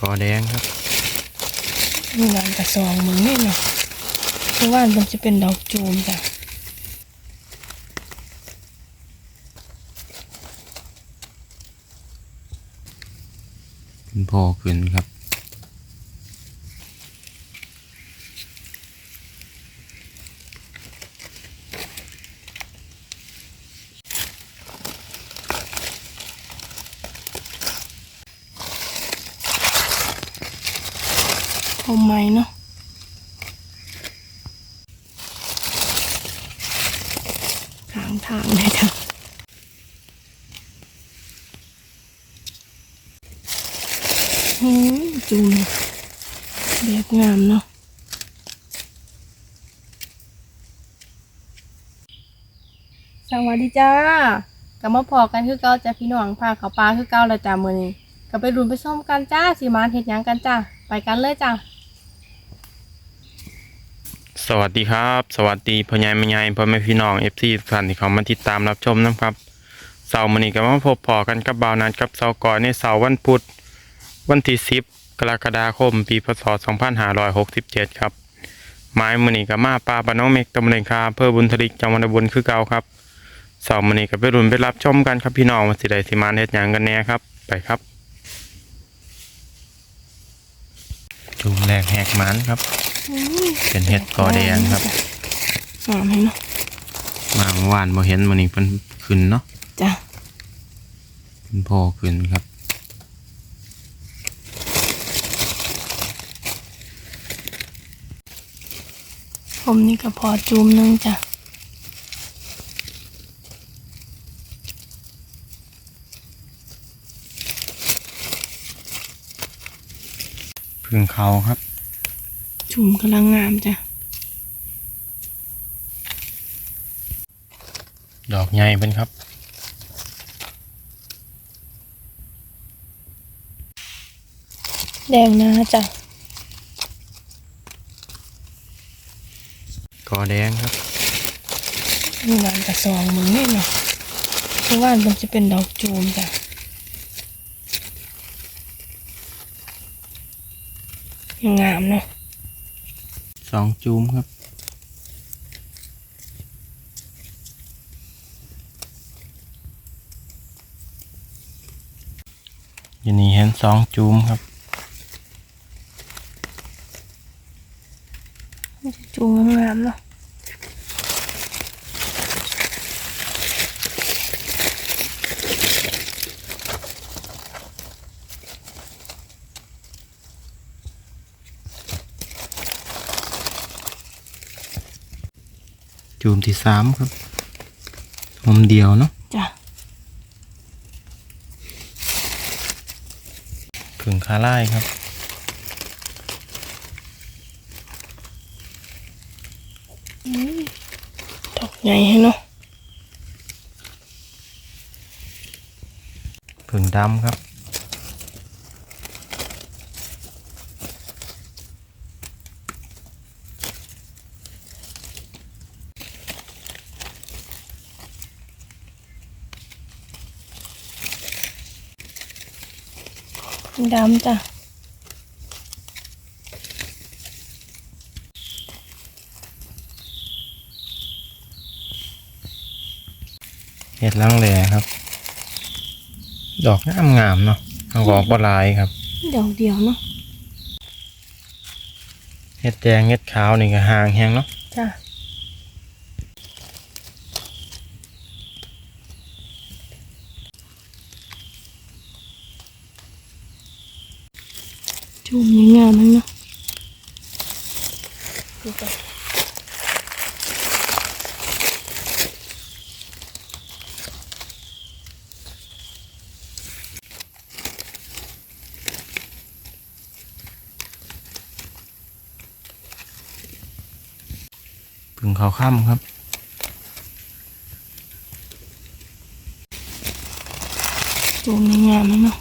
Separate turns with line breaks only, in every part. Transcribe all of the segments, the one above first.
กอแดงครับ
มีงานกระซองมึงนี่เนาะเพราะว่ามันจะเป็นดอกจูมจ้ะ
เป็นพอขึ้นครับ
เอาไม้เนาะทางทางเลยจ้ะอืมจูมแบบงามเนาะสวัสดีจ้ากลับมาพอกันคือเก้าจ้ะพี่น้องพาเขาปลาคือเก้าแล้วจ้ามือนี้ก็ไปรุนไปส้มกันจ้าสีมานเห็ดยังกันจ้าไปกันเลยจ้า
สวัสดีครับ สวัสดีพ่อใหญ่แม่ใหญ่พ่อแม่พี่น้องเอฟซีทุกท่านที่เขามาติดตามรับชมนะครับเสาร์มื้อนี้ก็มาพบพอกันกับบ่าวนัดกับเสาร์ก่อนในเสาร์วันพุธวันที่10กรกฎาคม ปีพศ2567ครับไม้มื้อนี้ก็มาปลาปน้องเมกตำบลเลงคาอำเภอบุญทลิกจังหวัดอุบลคือเก่าครับเสาร์มื้อนี้ก็ไปรุ่นไปรับชมกันครับพี่น้องว่าสิได้สิมาเฮ็ดหยังกันแน่ครับไปครับจูงแรกแหกมันครับ เป็นเห็ดกอแดงครับ
งามเลยเนาะ
มาเมื่อวานบ่เห็นวันนี้เพิ่นขึ้นเนาะ
จ้ะ
เพิ่นโผล่ขึ้นครับ
ผมนี่ก็พอจูมหนึงจ้ะ
พึ่งเขาครับ
จูมกำลังงามจ้ะ
ดอกใหญ่เพิ่นครับ
แดงนะจ้ะ
กอแดงครับ
มีงานกระซองมึงนี่เนาะเพราะว่ามันจะเป็นดอกจูมจ้ะงามเนาะ
สองจูมครับ อยู่นี่เห็นสองจูมครับ
จูมงามเนาะ
จูมที่สามครับมุมเดียวเนาะ
จ้ะ
ผึ่งคาไล่ครับ
ดอกใหญ่ให้เนาะ
ผึ่งดำครับ
ดำจ้ะ
เห็ดลังแหลครับ ดอกงามงามๆเนาะเอาออกบ่หลายครับ
ดอกเดียวเนาะ
เห็ดแดงเห็ดขาวนี่ก็ห่างแฮงเนาะ
จ้ะจูมนี่งามเลยเนาะดูไป
ผึ่ งเขาค่ำครับ
จูมนี่งามเลยเนาะ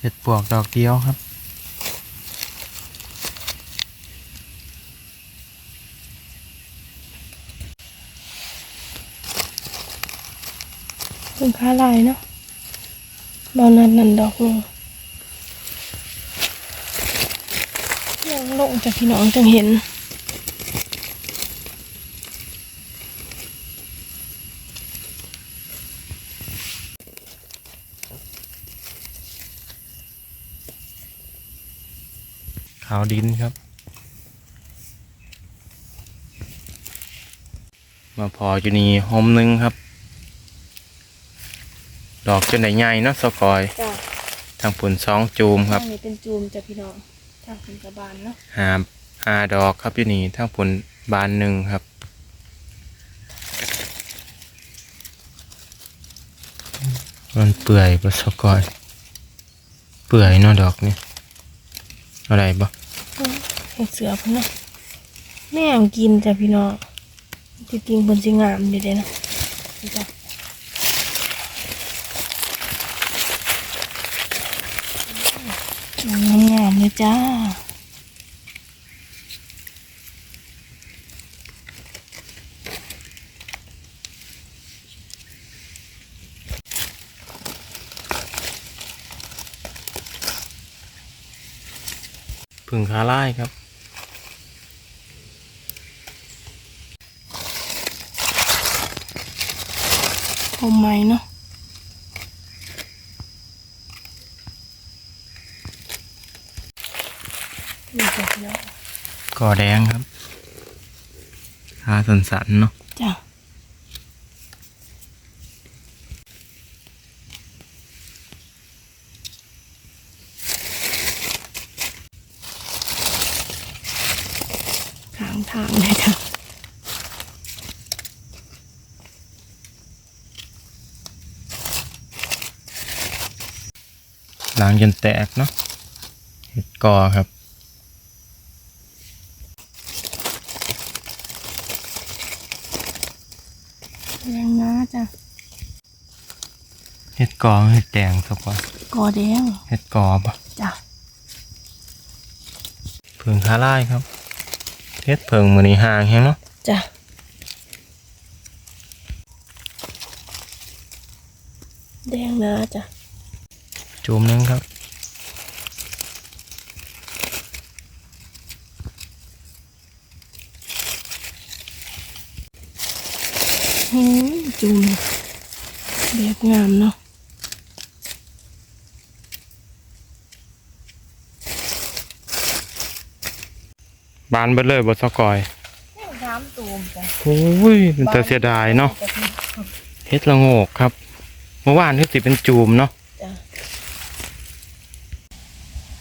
เห็ดปวกดอกเดียวครับ
เป็นค้าลายเนาะบอนันนันดอกหนึงยังลงจากพี่น้องจังเห็น
ขาวดินครับ มาพออยู่นี่หอมหนึงครับ ดอกจนได้ใหญ่เนาะสกอย
จ้ะ
ทางผลสองจูมครับ
ทางนี้เป็นจูมจ้ะพี่น้องทางเป็นกระบาลเนาะ
หาหาดอกครับอยู่นี่ทางผลบานหนึ่งครับมันเปื่อยปะสกอย เปื่อยเนาะดอกนี่อะไรบ่
เห็ดเสือพุ่นเนาะแม่งกินจ้ะพี่น้องจริงๆเพิ่นสิงามอยู่เด้นะนี่จ้ะ งามงามๆเลยจ้า
ผึ่งคาไล่ครับ
หอมไหมเนาะนี่จ้ะพี่น้อง
ก่อแดงครับหาสันสันๆเนาะ
จ้ะทางทางเลยจ้ะ
ล้างจนแตกเนาะเห็ดกอครับ
แรงนะ จ้ะ
เห็ดกอเห็ดแดงสักว่าก
อแดง
เห็ดกอปะ
จ้ะ
ผึ่งคาไล่ครับเห็ดเพิงมือนี้ห่างแฮงเนาะ
จ้ะแดงนะจ้ะ
จูมหนึงครับ
หืม จุ่มแบบงามเนาะ
บานเบิดเลยบดสกอย
น้ำตูมจ้ะ
โอ้ยเป็นแต่เสียดายเนาะเห็ดละโงกครับ เมื่อวานเห็ดสิเป็นจูมเนาะ
จ้ะ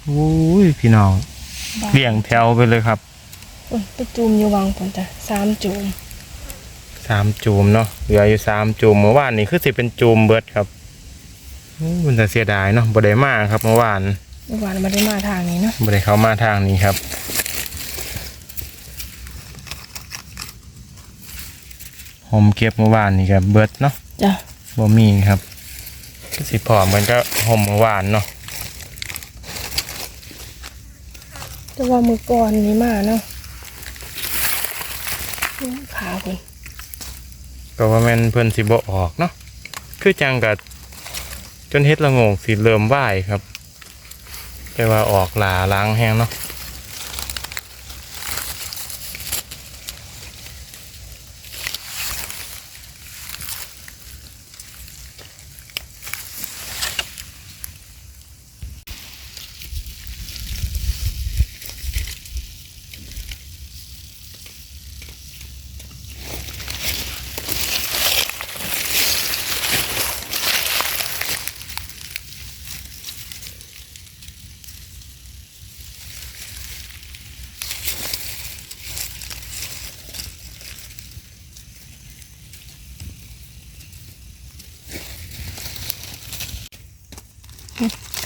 โอ้ยพี่น้องเลี่ยงแถวไปเลยครับ
โอ้ยไปจุ่มอยู่วังก่อนจ้ะสามจุ่ม
สามจูมเนาะเหลืออยู่สามจูมเมื่อวานนี้คือสิเป็นจูมเบิดครับโอ้มันจะเสียดายเนาะบ่ได้มาครับเมื่อวาน
เมื่อวานมาได้มาทางนี้เนาะ
บ่ได้เข้ามาทางนี้ครับผมเก็บเมื่อวานนี่ครับเบิดเนาะ
จ้ะ
บ่มีครับก็สิพอเหมือนก็ห่มเมื่อวานเนาะ
แต่ว่ามือก่อนนี้มาเนาะอืมขาเพิ่น
ก็ว่าแม่นเพิ่นสิบ่ออกเนาะคือจังกับจนเฮ็ดละงงสิเริ่มไหวครับแต่ว่าออกหลาล้างแห้งเนาะ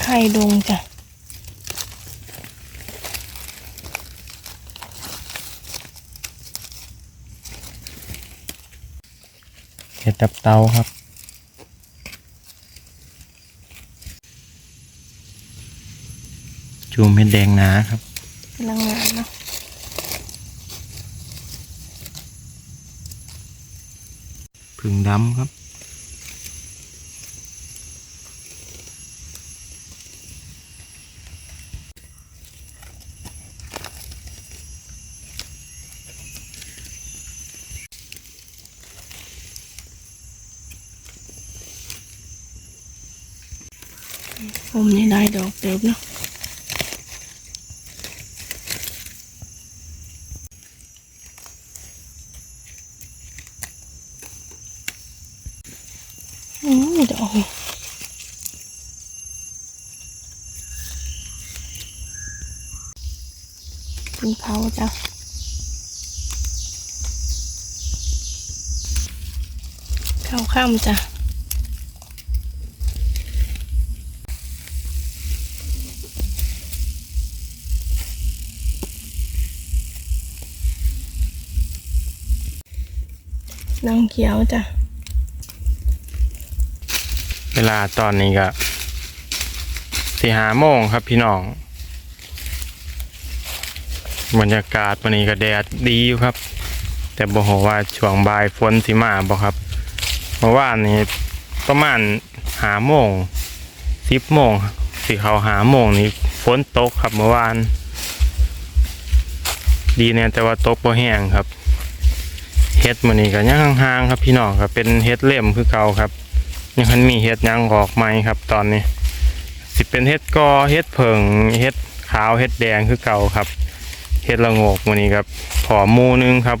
ไข่ดงจ้ะ
เห็ดดับเตาครับจูมเม็ดแดงหนาครับ
กำลังงานเนาะ
ผึ่งดำครับ
ผมนี่ได้ดอกเติบเนาะอืมมีดอกนี่เป็นเขาจ้ะเข้าข้ามจ้ะ นางเขียวจ้ะ
เวลาตอนนี้ก็สี่หาโมงครับพี่น้อง บรรยากาศวันนี้ก็แดดดีอยู่ครับ แต่บอกว่าช่วงบ่ายฝนสิมาบ่ครับเมื่อวานนี้ประมาณหาโมงสิบโมงสิเขาหาโมงนี้ฝนตกครับเมื่อวาน ดีเนี่ยแต่ว่าตกบ่แห้งครับ ฮ็ดมือนี้ก็ยังห่างๆครับพี่น้องครับเป็นเฮ็ดเล่มคือเก่าครับยังคันมีเฮ็ดยังออกใหม่ครับ ตอนนี้ สิเป็นเฮ็ดกอเฮ็ดเผิงเฮ็ดขาวเฮ็ดแดงคือเก่าครับเฮ็ดละงกมือนี้ครับผอมหมูหนึงครับ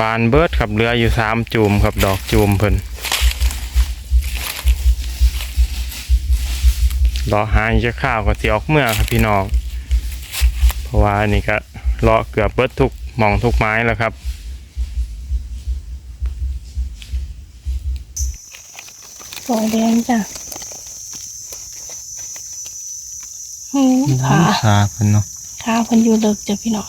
บานเบิดครับเหลืออยู่สามจูมครับดอกจูมเพิ่นรอหาอีกจะข้าวก็สิออกเมื่อครับพี่น้องเพราะว่านนี่ก็รอเกือบเบิดทุกหม่องทุกไม้แล้วครับ
สวยแดงจ้ะหูขา
ขาเพิ่นเนาะ
ขาเพิ่นอยู่เลิกจ้ะพี่น้อง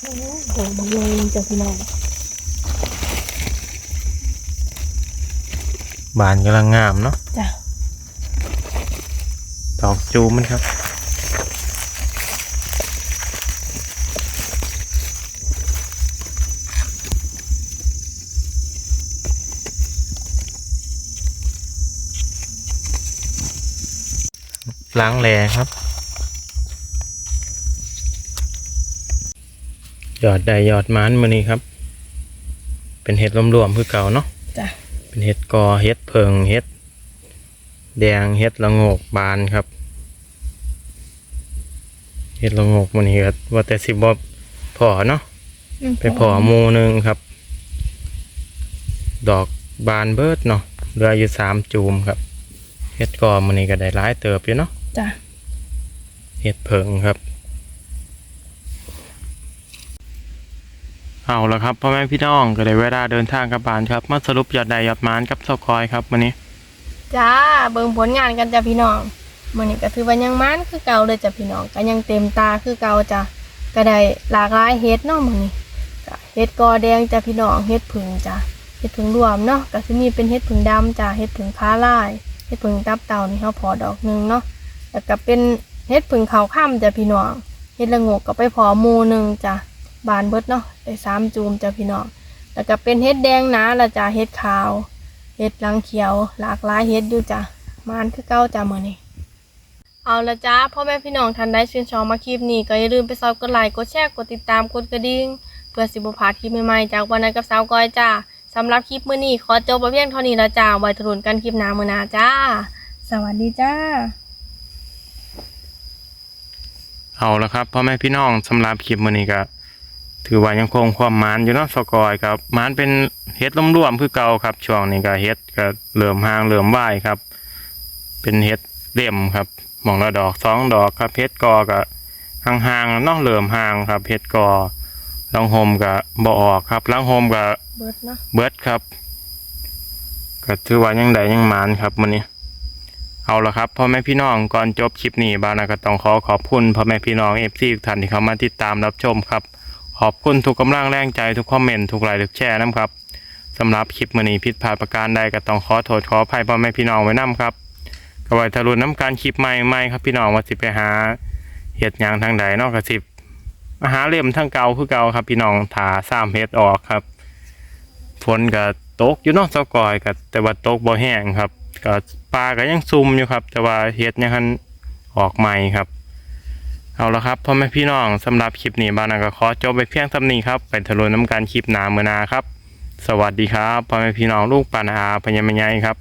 โอ้โหบางเลยจ้ะพี่น้อง
บานกำลังงามเนาะ
จ้ะ
ดอกจูมมันครับ ล้างแหลครับ ยอดใดยอดมันมือนี้ครับ เป็นเห็ดรวมๆคือเก่าเนาะ
จ้ะ
เป็นเห็ดกอเห็ดเพิงเห็ด แดงเห็ดละโงกบานครับเห็ดละโงกมันนี้ก็ว่าแต่สิบอบพอเนาะไปพอหมูหนึ่งครับ ดอกบานเบิดเนาะเหลืออยู่สามจูมครับเห็ดกอมันนี้ก็ได้หลายเติบอยู่เนาะ
จ้ะ
เห็ดเพิงครับ เอาละครับพ่อแม่พี่น้องก็ได้เวลาเดินทางกลับบ้านครับ มาสรุปยอดใดยอดหมานกับเสากอยครับวันนี้
จ้าเบิ่งผลงานกันจ้ะพี่น้องมื้อนี้ก็ถือว่ายังมันคือเก่าเลยจ้ะพี่น้องก็ยังเต็มตาคือเก่าจ้ะก็ได้หลากหลายเฮ็ดเนาะมื้อนี้ก็เฮ็ดกอแดงจ้ะพี่น้องเฮ็ดผึ่งจ้ะเฮ็ดผึ่งรวมเนาะก็สิมีเป็นเฮ็ดผึ่งดำจ้ะเฮ็ดผึ่งพ้าลายเฮ็ดผึ่งตับเต่านี่เฮาพอดอกหนึงเนาะ แล้วก็เป็นเฮ็ดผึ่งขาวค่ำจ้ะพี่น้องเฮ็ดละโงกก็ไปพอมูหนึงจ้ะบานเบิดเนาะได้สามจูมจ้ะพี่น้องแล้วก็เป็นเฮ็ดแดงนาละจ้ะเฮ็ดขาวเห็ดลังเขียว หลากหลายเห็ดอยู่จ้ะมานคือเก้าจ้ะมื้อนี้เอาละจ้าพ่อแม่พี่น้องท่านใดชื่นชอบมาคลิปนี้ก็อย่าลืมไปซับกดไลค์กดแชร์กดติดตามกดกระดิ่งเพื่อสิบ่พลาดคลิปใหม่ๆจากวันนั้นกับสาวก้อยจ้าสำหรับคลิปมื้อนี้ขอจบไปเพียงเท่านี้ล้วจ้าไว้ทรุนกันคลิปหน้ามื้อหน้าจ้า สวัสดีจ้า
เอาละครับพ่อแม่พี่น้องสำหรับคลิปมื้อนี้ก็ถือว่ายังคงความหมานอยู่เนาะสกอยครับหมานเป็นเฮ็ดรวมๆคือเก่าครับช่วงนี้ก็เฮ็ดก็เริ่มห่างเริ่มว่ายครับ เป็นเฮ็ดเล่มครับหมองละดอกสองดอกครับเฮ็ดกอก็ห่างๆเนาะเริ่มห่างครับเฮ็ดกอลังโฮมก็บ่ออกครับลังโฮมก็
เบิดเนาะ
เบิดครับ ก็ถือว่ายังได้ยังหมานครับมื้อนี้ เอาละครับพ่อแม่พี่น้องก่อนจบคลิปนี้บานาก็ต้องขอขอบคุณพ่อแม่พี่น้องเอฟซีทุกท่านที่เข้ามาติดตามรับชมครับ ขอบคุณทุกกำลังแรงใจทุกคอมเมนต์ทุกไลค์ทุกแชร์นะครับสำหรับคลิปมือนี้ผิดพลาดประการใดก็ต้องขอโทษขออภัยพ่อแม่พี่น้องไว้นํครับก็ไว้ทะลุน้ำการคลิปใหม่ๆครับพี่น้องว่าสิไปหาเฮ็ดยังทางใดนาะก็สิบมาหาเล่มทางเก่าคือเก่าครับ พี่น้องถาซ้ำเฮ็ดออกครับฝนก็ตกอยู่เนาะเจ้ากอยก็แต่ว่าตกบ่แห้งครับก็ ปลาก็ยังซุ่มอยู่ครับ แต่ว่าเฮ็ดยังคันออกใหม่ครับ เอาละครับพ่อแม่พี่น้องสำหรับคลิปนี้บ้านาก็ขอจบไปเพียงเท่านี้ครับไปทะลุน้ำการคลิปหนาเมื่อนาครับ สวัสดีครับพ่อแม่พี่น้องลูกปานาพญามยายครับ